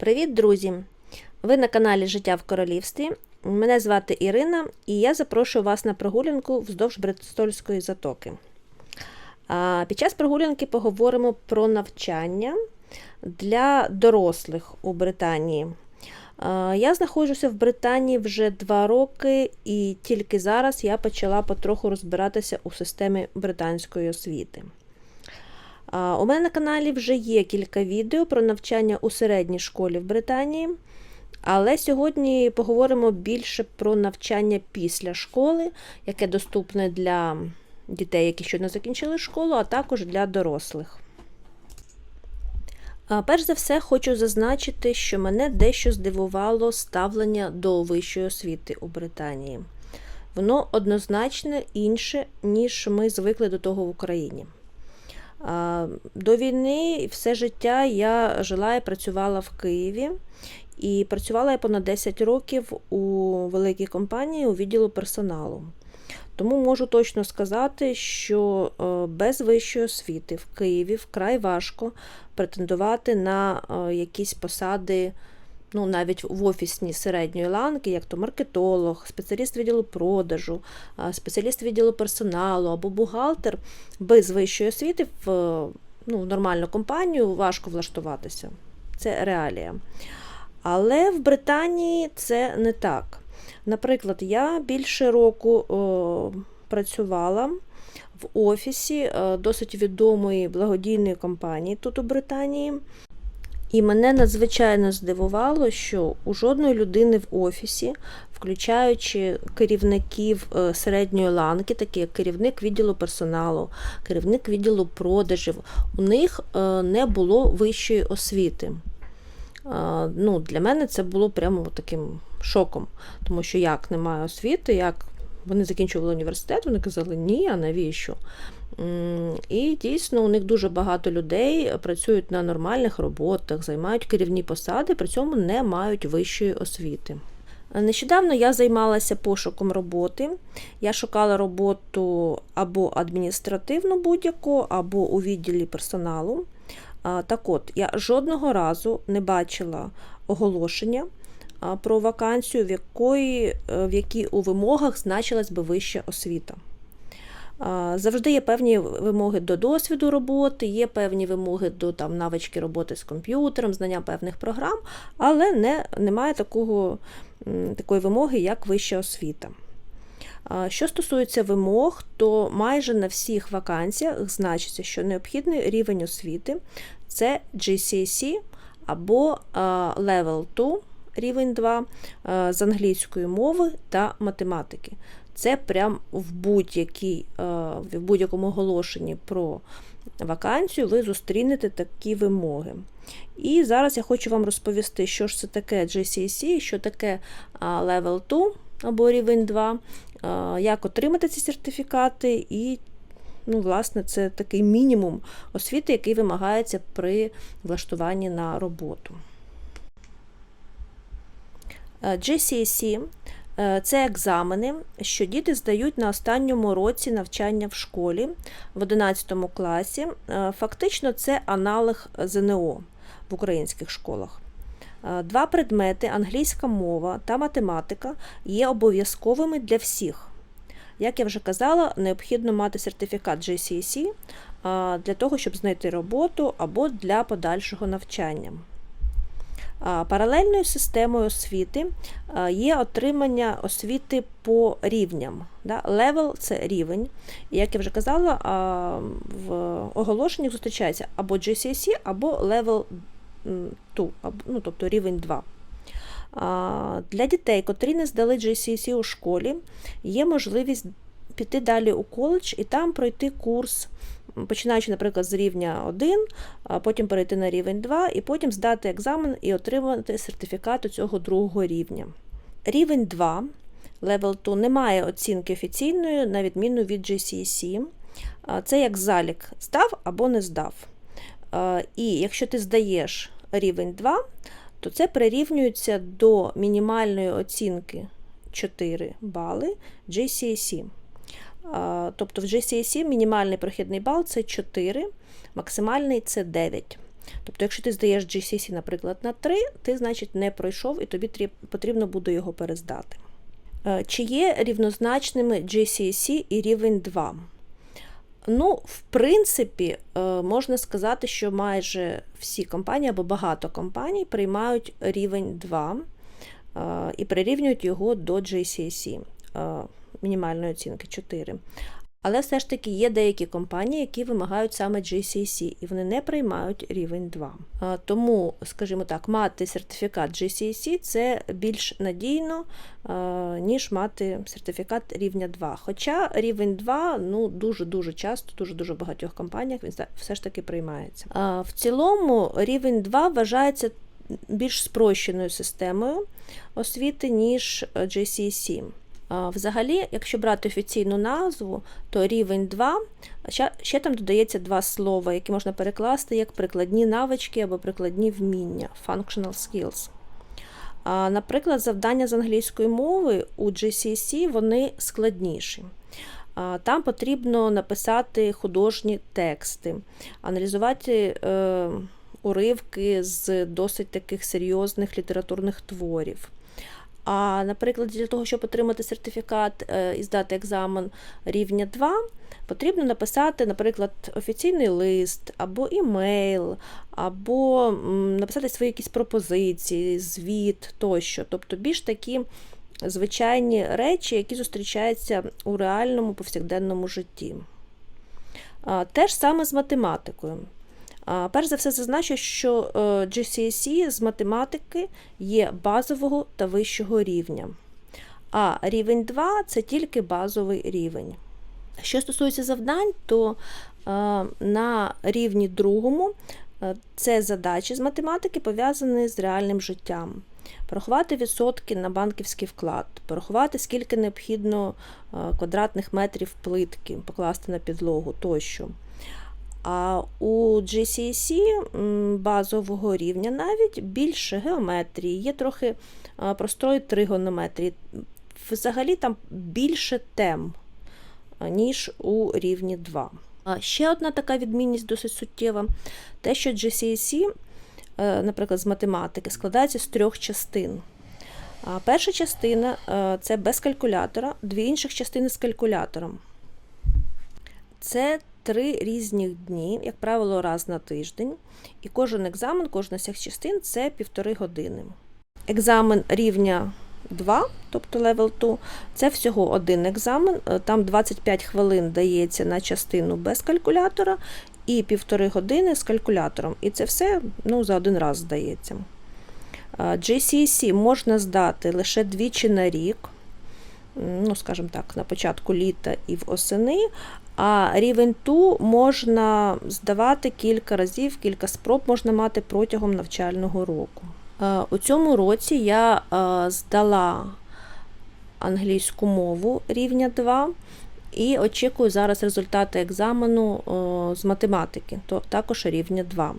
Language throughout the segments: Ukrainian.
Привіт, друзі! Ви на каналі Життя в Королівстві. Мене звати Ірина, і я запрошую вас на прогулянку вздовж Брестольської затоки. Під час прогулянки поговоримо про навчання для дорослих у Британії. Я знаходжуся в Британії вже два роки, і тільки зараз я почала потроху розбиратися у системі британської освіти. У мене на каналі вже є кілька відео про навчання у середній школі в Британії, але сьогодні поговоримо більше про навчання після школи, яке доступне для дітей, які щойно закінчили школу, а також для дорослих. Перш за все, хочу зазначити, що мене дещо здивувало ставлення до вищої освіти у Британії. Воно однозначно інше, ніж ми звикли до того в Україні. До війни все життя я жила і працювала в Києві. І працювала я понад 10 років у великій компанії у відділу персоналу. Тому можу точно сказати, що е, без вищої освіти в Києві вкрай важко претендувати на е, якісь посади, ну навіть в офісні середньої ланки, як то маркетолог, спеціаліст відділу продажу, е, спеціаліст відділу персоналу або бухгалтер без вищої освіти в ну, нормальну компанію важко влаштуватися. Це реалія. Але в Британії це не так. Наприклад, я більше року о, працювала в офісі о, досить відомої благодійної компанії тут у Британії. І мене надзвичайно здивувало, що у жодної людини в офісі, включаючи керівників е, середньої ланки, такі як керівник відділу персоналу, керівник відділу продажів, у них е, не було вищої освіти. Ну, Для мене це було прямо таким шоком, тому що як немає освіти, як вони закінчували університет, вони казали, ні, а навіщо? І дійсно у них дуже багато людей працюють на нормальних роботах, займають керівні посади, при цьому не мають вищої освіти. Нещодавно я займалася пошуком роботи. Я шукала роботу або адміністративну будь-яку, або у відділі персоналу. Так от, я жодного разу не бачила оголошення про вакансію, в якої, е, в якій у вимогах значилась би вища освіта. Завжди є певні вимоги до досвіду роботи, є певні вимоги до там, навички роботи з комп'ютером, знання певних програм, але не, немає такого, такої вимоги, як вища освіта. Що стосується вимог, то майже на всіх вакансіях значиться, що необхідний рівень освіти це GCSE або Level 2, рівень 2 з англійської мови та математики. Це прям в будь-якому оголошенні про вакансію ви зустрінете такі вимоги. І зараз я хочу вам розповісти, що ж це таке GCSE, що таке Level 2 або рівень 2, як отримати ці сертифікати, і, ну, власне, це такий мінімум освіти, який вимагається при влаштуванні на роботу. GCSE це екзамени, що діти здають на останньому році навчання в школі в 11 класі. Фактично, це аналог ЗНО в українських школах. Два предмети англійська мова та математика є обов'язковими для всіх. Як я вже казала, необхідно мати сертифікат GCSE для того, щоб знайти роботу або для подальшого навчання. Паралельною системою освіти є отримання освіти по рівням. Левел це рівень. І як я вже казала, в оголошеннях зустрічається або GCSE, або Level 2, ну, тобто рівень 2. Для дітей, котрі не здали GCSE у школі, є можливість піти далі у коледж і там пройти курс, починаючи, наприклад, з рівня 1, потім перейти на рівень 2, і потім здати екзамен і отримати сертифікат цього другого рівня. Рівень 2, Level 2, не має оцінки офіційної, на відміну від GCSE. Це як залік здав або не здав. І якщо ти здаєш рівень 2, то це прирівнюється до мінімальної оцінки 4 бали GCSE. Тобто в GCSE мінімальний прохідний бал це 4, максимальний це 9. Тобто, якщо ти здаєш GCSE, наприклад, на 3, ти, значить, не пройшов і тобі потрібно буде його перездати. Е, Чи є рівнозначними GCSE і рівень 2? Ну, в принципі, е, можна сказати, що майже всі компанії або багато компаній приймають рівень 2 е, і прирівнюють його до GCSE мінімальної оцінки 4. Але все ж таки є деякі компанії, які вимагають саме GCSE, і вони не приймають рівень 2. Е, Тому, скажімо так, мати сертифікат GCSE це більш надійно, ніж мати сертифікат рівня 2. Хоча рівень 2 ну, дуже-дуже часто, дуже-дуже в багатьох компаніях він все ж таки приймається. В цілому рівень 2 вважається більш спрощеною системою освіти, ніж. А, Взагалі, якщо брати офіційну назву, то рівень 2, ще, там додається два слова, які можна перекласти як прикладні навички або прикладні вміння functional skills. Наприклад, завдання з англійської мови у GCSE вони складніші. Там потрібно написати художні тексти, аналізувати е, уривки з досить таких серйозних літературних творів. А, наприклад, для того, щоб отримати сертифікат е, і здати екзамен рівня 2, потрібно написати, наприклад, офіційний лист, або імейл, або написати свої якісь пропозиції, звіт тощо. Тобто більш такі звичайні речі, які зустрічаються у реальному повсякденному житті. Те ж саме з математикою. Перш за все, зазначу, що е, GCSE з математики є базового та вищого рівня. А рівень 2 це тільки базовий рівень. Що стосується завдань, то е, на рівні другому е, це задачі з математики пов'язані з реальним життям. Порахувати відсотки на банківський вклад, порахувати, скільки необхідно квадратних метрів плитки покласти на підлогу тощо. А у GCSE м, базового рівня навіть більше геометрії, є трохи простої тригонометрії. Взагалі там більше тем, ніж у рівні 2. А ще одна така відмінність досить суттєва: те, що GCSE, е, наприклад, з математики, складається з трьох частин. Перша частина е, це без калькулятора, дві інших частини з калькулятором. Це три різні дні, як правило, раз на тиждень. І кожен екзамен, кожна з цих частин це півтори години. Екзамен рівня 2, тобто level 2, це всього один екзамен. е, Там 25 хвилин дається на частину без калькулятора і півтори години з калькулятором. І це все ну, за один раз здається. Е, GCSE можна здати лише двічі на рік, ну, скажімо так, на початку літа і в осени, а рівень ту можна здавати кілька разів, кілька спроб можна мати протягом навчального року. Е, У цьому році я е, здала англійську мову рівня 2 і очікую зараз результати екзамену е, з математики, то також рівня 2.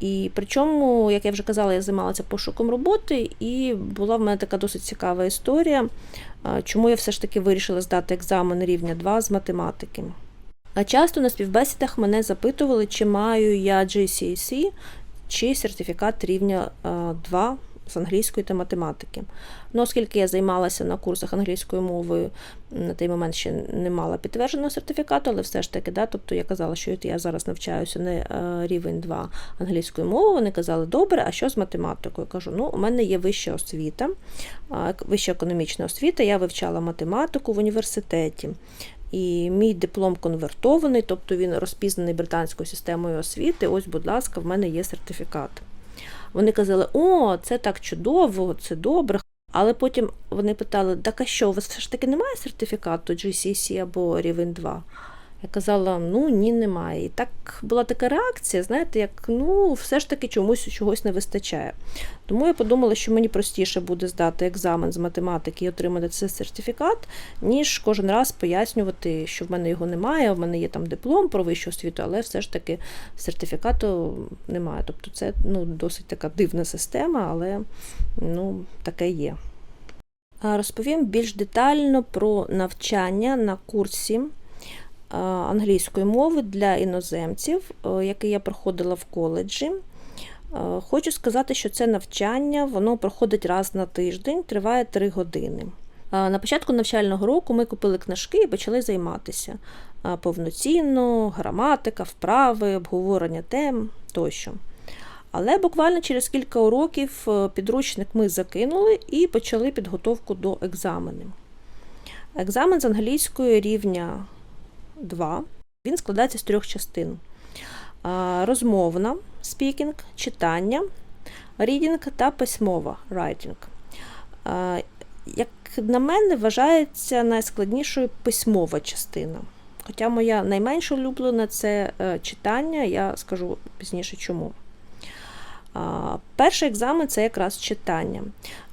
І причому, як я вже казала, я займалася пошуком роботи, і була в мене така досить цікава історія, чому я все ж таки вирішила здати екзамен рівня 2 з математики. А часто на співбесідах мене запитували, чи маю я GCSE, чи сертифікат рівня е, 2 з англійської та математики. Ну, оскільки я займалася на курсах англійською мовою, на той момент ще не мала підтвердженого сертифікату, але все ж таки, да, тобто я казала, що я зараз навчаюся не е, рівень 2 англійської мови. Вони казали, добре, а що з математикою? Кажу, ну, у мене є вища освіта, вища економічна освіта, я вивчала математику в університеті. І мій диплом конвертований, тобто він розпізнаний британською системою освіти. Ось, будь ласка, в мене є сертифікат. Вони казали, о, це так чудово, це добре. Але потім вони питали, так а що, у вас все ж таки немає сертифікату GCC або рівень 2? Я казала, ну ні, немає. І так була така реакція, знаєте, як ну, все ж таки чомусь чогось не вистачає. Тому я подумала, що мені простіше буде здати екзамен з математики і отримати цей сертифікат, ніж кожен раз пояснювати, що в мене його немає, в мене є там диплом про вищу освіту, але все ж таки сертифікату немає. Тобто це ну, досить така дивна система, але ну, таке є. Розповім більш детально про навчання на курсі англійської мови для іноземців, е, який я проходила в коледжі. Е, Хочу сказати, що це навчання воно проходить раз на тиждень, триває 3 години. Е, На початку навчального року ми купили книжки і почали займатися Е, повноцінно, граматика, вправи, обговорення тем тощо. Але буквально через кілька уроків е, підручник ми закинули і почали підготовку до екзаменів. Екзамен з англійської рівня 2. Він складається з трьох частин: розмовна speaking, читання, reading та письмова writing. Як на мене, вважається найскладнішою письмова частина. Хоча моя найменш улюблена це е, читання, я скажу пізніше чому. Перший екзамен це якраз читання.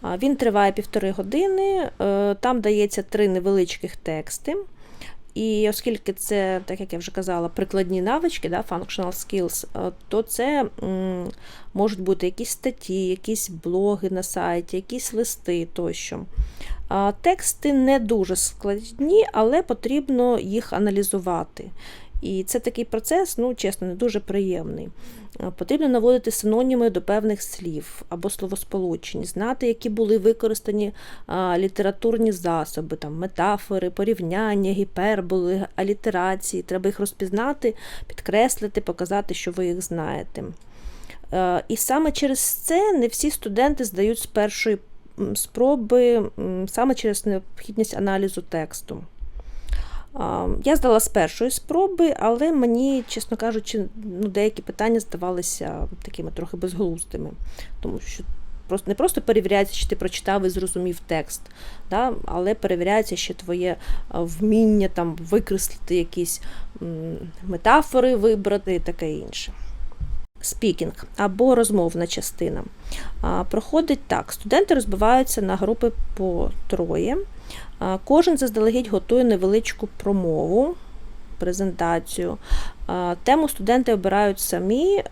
Він триває півтори години, е, там дається три невеличких тексти. І оскільки це, так як я вже казала, прикладні навички, да, functional skills, е, то це можуть бути якісь статті, якісь блоги на сайті, якісь листи тощо. Тексти не дуже складні, але потрібно їх аналізувати. І це такий процес, ну, чесно, не дуже приємний. Е, Потрібно наводити синоніми до певних слів або словосполучень, знати, які були використані літературні засоби, там, метафори, порівняння, гіперболи, алітерації. Треба їх розпізнати, підкреслити, показати, що ви їх знаєте. Е, І саме через це не всі студенти здають з першої спроби, саме через необхідність аналізу тексту. Я здала з першої спроби, але мені, чесно кажучи, ну, деякі питання здавалися такими трохи безглуздими, тому що просто не просто перевіряється, чи ти прочитав і зрозумів текст, да, але перевіряється ще твоє вміння там викреслити якісь метафори, вибрати і таке інше. Спікінг або розмовна частина. Проходить так: студенти розбиваються на групи по троє. Кожен заздалегідь готує невеличку промову, презентацію. Тему студенти обирають самі.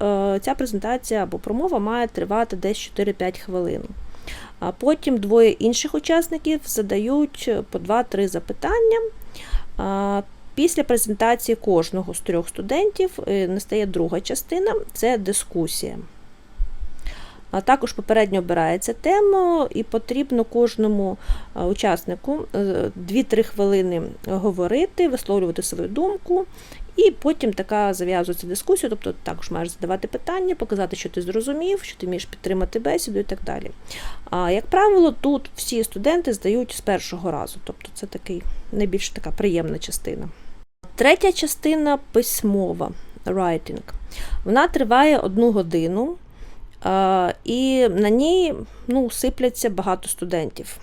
Ця презентація або промова має тривати десь 4-5 хвилин. А потім двоє інших учасників задають по 2-3 запитання. Після презентації кожного з трьох студентів е, настає друга частина це дискусія. А також попередньо обирається тема, і потрібно кожному е, учаснику 2-3 хвилини говорити, висловлювати свою думку, і потім така зав'язується дискусія, тобто також маєш задавати питання, показати, що ти зрозумів, що ти вмієш підтримати бесіду і так далі. А як правило, тут всі студенти здають з першого разу, тобто це такий найбільш така приємна частина. Третя частина письмова writing. Вона триває одну годину. І на ній ну, сипляться багато студентів.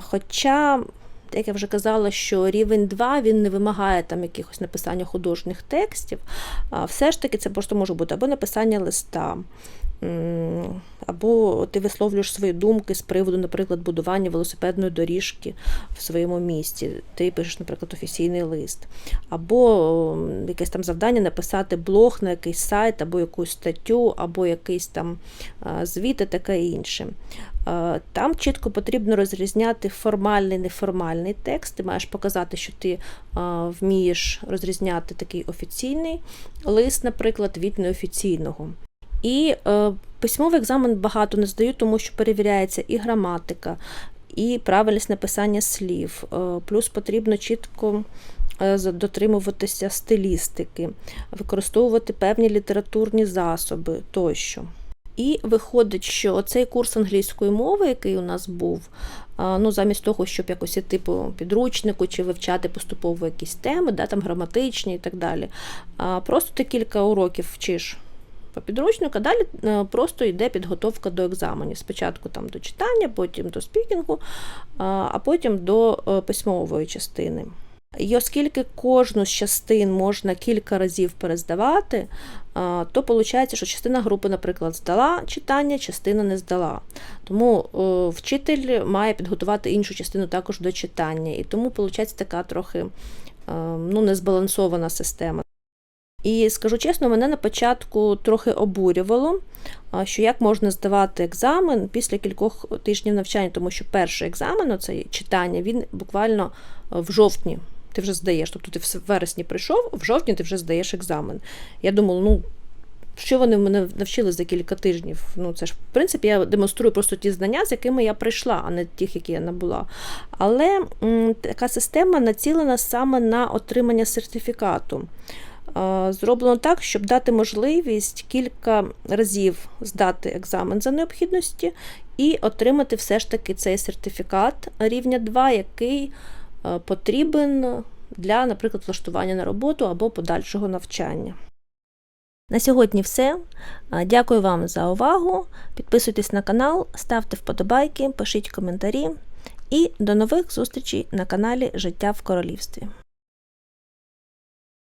Хоча, як я вже казала, що рівень 2 він не вимагає там якихось написання художніх текстів, а все ж таки це просто може бути або написання листа, або ти висловлюєш свої думки з приводу, наприклад, будування велосипедної доріжки в своєму місті. Ти пишеш, наприклад, офіційний лист, або якесь там завдання написати блог на якийсь сайт, або якусь статтю, або якийсь там звіт і таке інше. Там чітко потрібно розрізняти формальний неформальний текст. Ти маєш показати, що ти вмієш розрізняти такий офіційний лист, наприклад, від неофіційного. І е, письмовий екзамен багато не здають, тому що перевіряється і граматика, і правильність написання слів. Е, плюс потрібно чітко е, дотримуватися стилістики, використовувати певні літературні засоби тощо. І виходить, що цей курс англійської мови, який у нас був, ну замість того, щоб якось іти по підручнику чи вивчати поступово якісь теми, да, там граматичні і так далі. Просто ти кілька уроків вчиш по підручнику, а далі просто йде підготовка до екзаменів. Спочатку там до читання, потім до спікінгу, а потім до письмової частини. І оскільки кожну з частин можна кілька разів перездавати, то виходить, що частина групи, наприклад, здала читання, частина не здала. Тому вчитель має підготувати іншу частину також до читання. І тому виходить така трохи ну, незбалансована система. І скажу чесно, мене на початку трохи обурювало, що як можна здавати екзамен після кількох тижнів навчання, тому що перший екзамен, оце читання, він буквально в жовтні ти вже здаєш. Тобто ти в вересні прийшов, в жовтні ти вже здаєш екзамен. Я думала, ну що вони мене навчили за кілька тижнів. Ну, це ж, в принципі, я демонструю просто ті знання, з якими я прийшла, а не тих, які я набула. Але м, така система націлена саме на отримання сертифікату. Е, Зроблено так, щоб дати можливість кілька разів здати екзамен за необхідності і отримати все ж таки цей сертифікат рівня 2, який потрібен для, наприклад, влаштування на роботу або подальшого навчання. На сьогодні все. Е, Дякую вам за увагу. Підписуйтесь на канал, ставте вподобайки, пишіть коментарі. І до нових зустрічей на каналі Життя в Королівстві.